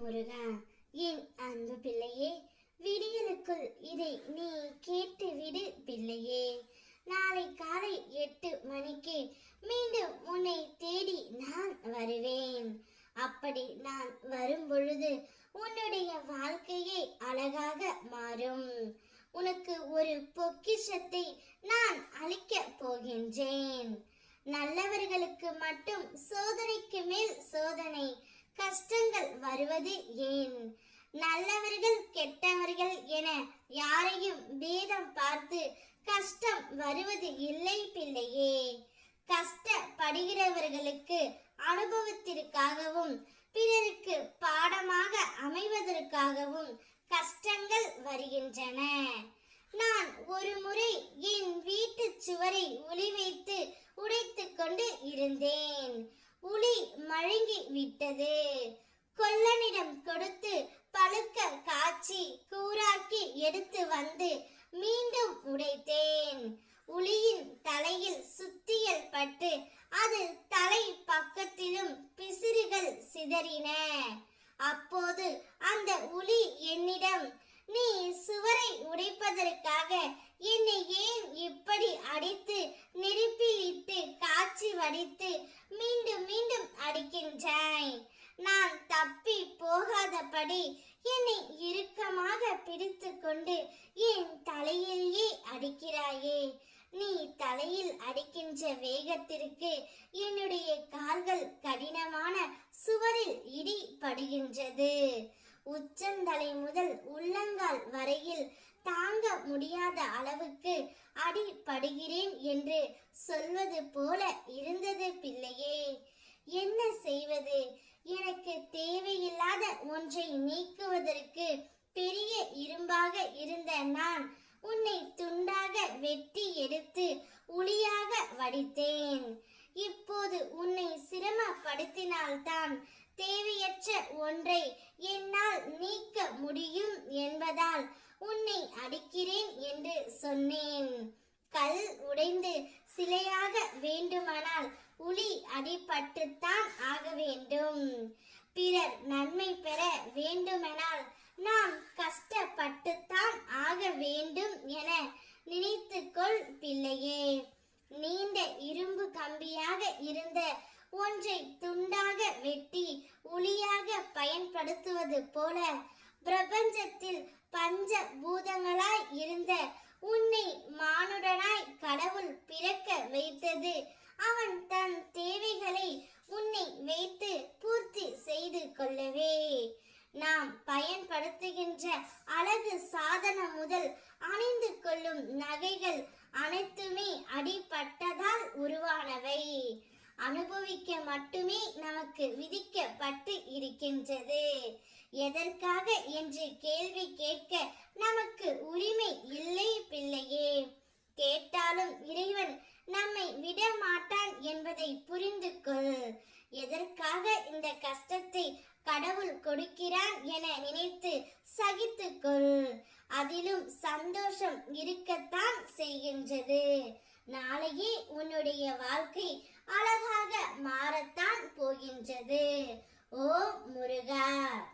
முருகா என் அன்பு பிள்ளையே விடியலுக்குள் இதை நீ கேட்டு விடு பிள்ளையே. நாளை காலை எட்டு மணிக்கு மீண்டும் உன்னை தேடி நான் வருவேன். அப்படி நான் வரும் பொழுது உன்னுடைய வாழ்க்கையே அழகாக மாறும். உனக்கு ஒரு பொக்கிஷத்தை நான் அளிக்கப் போகின்றேன். நல்லவர்களுக்கு மட்டும் சோதனைக்கு மேல் சோதனை கஷ்டங்கள் வருவது ஏன்? நல்லவர்கள் கெட்டவர்கள் என யாரையும் பேதம் பார்த்து கஷ்டம் வருவது இல்லை பிள்ளையே. கஷ்டப்படுகிறவர்களுக்கு அனுபவத்திற்காகவும் பிறருக்கு பாடமாக அமைவதற்காகவும் கஷ்டங்கள் வருகின்றன. நான் ஒரு முறை என் வீட்டு சுவரை ஒளி வைத்து உடைத்து கொண்டு இருந்தேன். உளி மழுங்கி விட்டது. கொல்லனிடம் கொடுத்து பழுக்க காய்ச்சி கூராக்கி எடுத்து வந்து மீண்டும் உடைத்தேன். உளியின் தலையில் சுத்தியல் பட்டு அது தலை பக்கத்திலும் பிசிறுகள் சிதறின. அப்போது அந்த உளி என்னிடம் நீ சுவரை உடைப்பதற்காக என்னை ஏன் இப்படி அடித்து நெருப்பிலிட்டு காய்ச்சி வடித்து மீண்டும் நான் தப்பி போகாதபடி என்னை இறுக்கமாக பிடித்து கொண்டு என் தலையிலேயே அடிக்கிறாயே. நீ தலையில் அடிக்கின்ற வேகத்திற்கு என்னுடைய கால்கள் கடினமான சுவரில் இடி படுகின்றது. உச்சந்தலை முதல் உள்ளங்கால் வரையில் தாங்க முடியாத அளவுக்கு அடி படுகிறேன் என்று சொல்வது போல இருந்தது பிள்ளையே. என்ன செய்வது? எனக்கு தேவையில்லாத ஒன்றை நீக்குவதற்கு பெரிய இரும்பாக இருந்த நான் உன்னை துண்டாக வெட்டி எடுத்து உளியாக வடித்தேன். இப்போது உன்னை சிரமப்படுத்தினால்தான் தேவையற்ற ஒன்றை என்னால் நீக்க முடியும் என்பதால் உன்னை அடிக்கிறேன் என்று சொன்னேன். கல் உடைந்து சிலையாக வேண்டுமானால் உளி அடிபட்டுத்தான் ஆக வேண்டும். பிறர் நன்மை பெற வேண்டுமெனால் நாம் கஷ்டப்பட்டுத்தான் ஆக வேண்டும் என நினைத்துக்கொள் பிள்ளையே. நீண்ட இரும்பு கம்பியாக இருந்த ஒன்றை துண்டாக வெட்டி உளியாக பயன்படுத்துவது போல பிரபஞ்சத்தில் பஞ்ச பூதங்கள் இருந்த உன்னை மானுடனாய் கடவுள் பிறக்க வைத்தது அவன் தன் தேவைகளை உன்னை வைத்து பூர்த்தி செய்து கொள்ளவே நாம் பயன்படுத்துகின்ற அழகு சாதனம் முதல் அணிந்து கொள்ளும் நகைகள் அனைத்துமே அடிபட்டதால் உருவானவை. அனுபவிக்க மட்டுமே நமக்கு விதிக்கப்பட்டு இருக்கின்றது. எதற்காக என்று கேள்வி கேட்க நமக்கு உரிமை இல்லை பிள்ளையே. கேட்டாலும் இறைவன் நம்மை விட மாட்டான் என்பதை புரிந்து கொள் எதற்காக இந்த கஷ்டத்தை கடவுள் கொடுக்கிறான் என நினைத்து சகித்துக்கொள். அதிலும் சந்தோஷம் இருக்கத்தான் செய்கின்றது. நாளையே உன்னுடைய வாழ்க்கை அழகாக மாறத்தான் போகின்றது. ஓ முருகா!